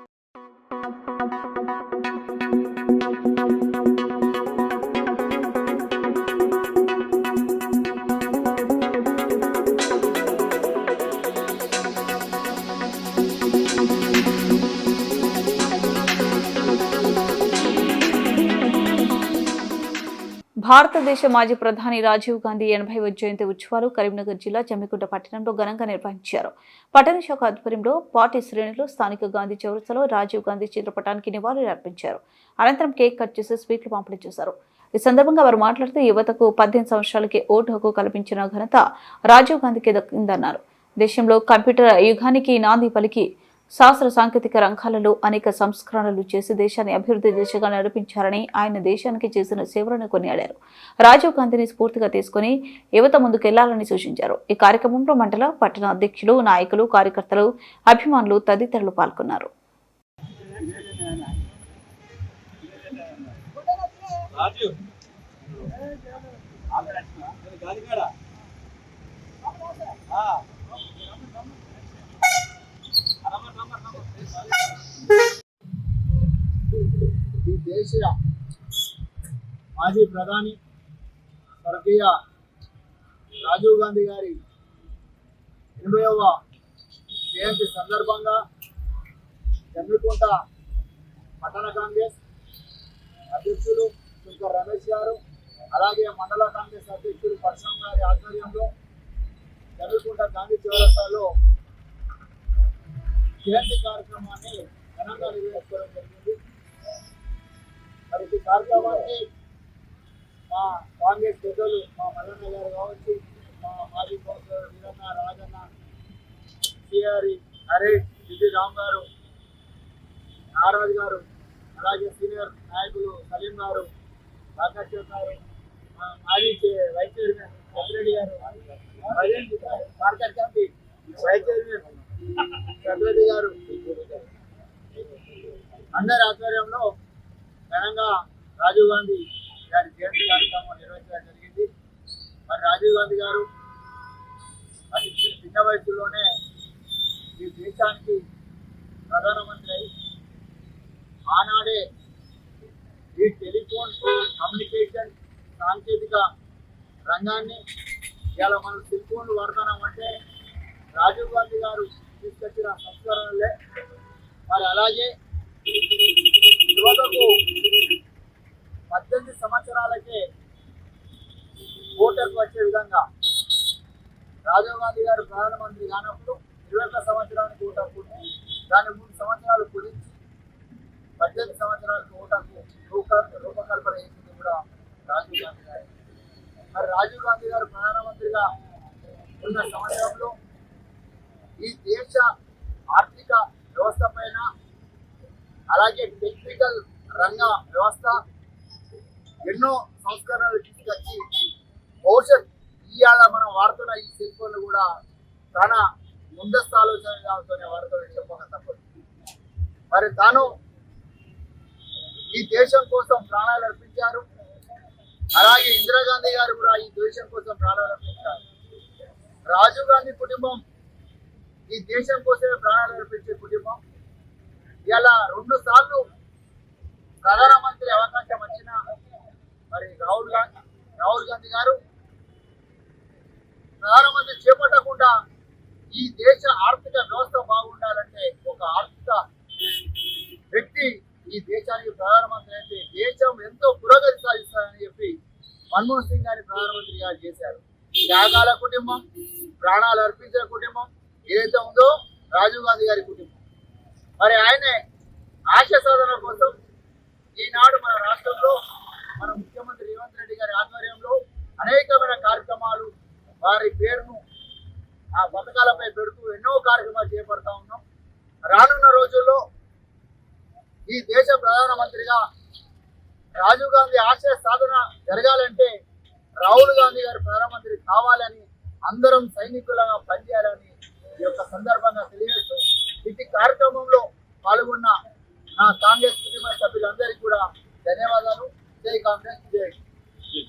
Thank you. భారతదేశ మాజీ ప్రధాని రాజీవ్ గాంధీ ఎనభై జయంతి ఉత్సవాలు కరీంనగర్ జిల్లా జమ్మికుంట పట్టణంలో ఘనంగా నిర్వహించారు. పట్టణ శాఖ ఆధ్వర్యంలో పార్టీ శ్రేణులు స్థానిక గాంధీ చౌరస్తలో రాజీవ్ గాంధీ చిత్రపటానికి నివాళులు అర్పించారు. అనంతరం కేక్ కట్ చేసి స్వీట్లు పంపిణీ చేశారు. ఈ సందర్భంగా వారు మాట్లాడుతూ యువతకు పద్దెనిమిది సంవత్సరాలకి ఓటు హక్కు కల్పించిన ఘనత రాజీవ్ గాంధీకి దక్కిందన్నారు. దేశంలో కంప్యూటర్ యుగానికి నాంది పలికి శాస్త్ర సాంకేతిక రంగాలలో అనేక సంస్కరణలు చేసి దేశాన్ని అభివృద్ధి దిశగా నడిపించారని ఆయన దేశానికి చేసిన సేవలను కొనియాడారు. రాజీవ్ గాంధీని స్ఫూర్తిగా తీసుకుని యువత ముందుకెళ్ళాలని సూచించారు. ఈ కార్యక్రమంలో మండల పట్టణ అధ్యక్షులు నాయకులు కార్యకర్తలు అభిమానులు తదితరులు పాల్గొన్నారు. ఈ దేశ మాజీ ప్రధాని స్వర్గీయ రాజీవ్ గాంధీ గారి ఎనభైవ జయంతి సందర్భంగా చంద్రకుంట పట్టణ కాంగ్రెస్ అధ్యక్షులు శంకర్ రమేష్ గారు అలాగే మండల కాంగ్రెస్ అధ్యక్షుడు పరశురామ్ గారి ఆధ్వర్యంలో చంద్రకుంట గాంధీ చౌరస్తాలో జయంతి కార్యక్రమాన్ని ఘనంగా నిర్వహించుకోవడం జరిగింది. మరి ఈ కార్యక్రమానికి మా కాంగ్రెస్ పెద్దలు మా మల్లన్న గారు కావచ్చు మా మాజీ కౌన్సిలర్ వీరన్న రాజన్న సిఆర్ఈ హరీష్ విజి రామ్ గారు నారాజ్ గారు అలాగే సీనియర్ నాయకులు సలీం గారు రాకేష్ గారు మా మాజీ చే- వైస్ అందరి ఆధ్వర్యంలో ఘనంగా రాజీవ్ గాంధీ గారి జయంతి కార్యక్రమం నిర్వహించడం జరిగింది. మరి రాజీవ్ గాంధీ గారు అతి చిన్న వయసులోనే ఈ దేశానికి ప్రధానమంత్రి అయి ఆనాడే ఈ టెలిఫోన్ కమ్యూనికేషన్ సాంకేతిక రంగాన్ని ఇలా మనం సెల్ ఫోన్లు వాడుతున్నామంటే రాజీవ్ గాంధీ గారు తీసుకొచ్చిన సంస్కరణలే. మరి అలాగే యువతకు పద్దెనిమిది సంవత్సరాలకే ఓటర్కు వచ్చే విధంగా రాజీవ్ గాంధీ గారు ప్రధానమంత్రి కానప్పుడు ఇరవై ఒక్క సంవత్సరానికి ఓటప్పుడు దాన్ని మూడు సంవత్సరాలు కుదించి పద్దెనిమిది సంవత్సరాలకు ఓటకు రూప రూపకల్పన చేసింది కూడా రాజీవ్ గాంధీ గారు. మరి రాజీవ్ గాంధీ గారు ప్రధానమంత్రిగా ఉన్న సమయంలో ఈ దేశ ఆర్థిక వ్యవస్థ పైన అలాగే టెక్నికల్ రంగ వ్యవస్థ ఎన్నో సంస్కరణలు తీసుకొచ్చి భవిష్యత్ ఇవాళ మనం వాడుతున్న ఈ సెల్ ఫోన్లు కూడా తన ముందస్తు ఆలోచనతోనే వాడుతున్న చెప్పక తప్పదు. మరి తాను ఈ దేశం కోసం ప్రాణాలు అర్పించారు. అలాగే ఇందిరాగాంధీ గారు కూడా ఈ దేశం కోసం ప్రాణాలు అర్పించారు. రాజీవ్ గాంధీ కుటుంబం ఈ దేశం కోసమే ప్రాణాలు అర్పించే కుటుంబం. ఇలా రెండు సార్లు ప్రధానమంత్రి అవకాశం వచ్చిన మరి రాహుల్ గాంధీ రాహుల్ గాంధీ గారు ప్రధానమంత్రి చేపట్టకుండా ఈ దేశ ఆర్థిక వ్యవస్థ బాగుండాలంటే ఒక ఆర్థిక వ్యక్తి ఈ దేశానికి ప్రధానమంత్రి అయితే దేశం ఎంతో పురోగతి సాధిస్తారని చెప్పి మన్మోహన్ సింగ్ గారిని ప్రధానమంత్రిగా చేశారు. త్యాగాల కుటుంబం ప్రాణాలు అర్పించిన కుటుంబం ఏదైతే ఉందో రాజీవ్ గాంధీ గారి కుటుంబం. మరి ఆయనే ఆశ సాధన కోసం ఈనాడు మన రాష్ట్రంలో మన ముఖ్యమంత్రి రేవంత్ రెడ్డి గారి ఆధ్వర్యంలో అనేకమైన కార్యక్రమాలు వారి పేరును ఆ పథకాలపై పెడుతూ ఎన్నో కార్యక్రమాలు చేపడతా ఉన్నాం. రానున్న రోజుల్లో ఈ దేశ ప్రధానమంత్రిగా రాజీవ్ గాంధీ ఆశయ సాధన జరగాలంటే రాహుల్ గాంధీ గారు ప్రధానమంత్రి కావాలని అందరం సైనికులుగా పనిచేయాలని ఈ యొక్క సందర్భంగా తెలియజేస్తూ ఇటు కార్యక్రమంలో పాల్గొన్న నా కాంగ్రెస్ కుటుంబ సభ్యులందరికీ కూడా ధన్యవాదాలు. జై కాంగ్రెస్ జై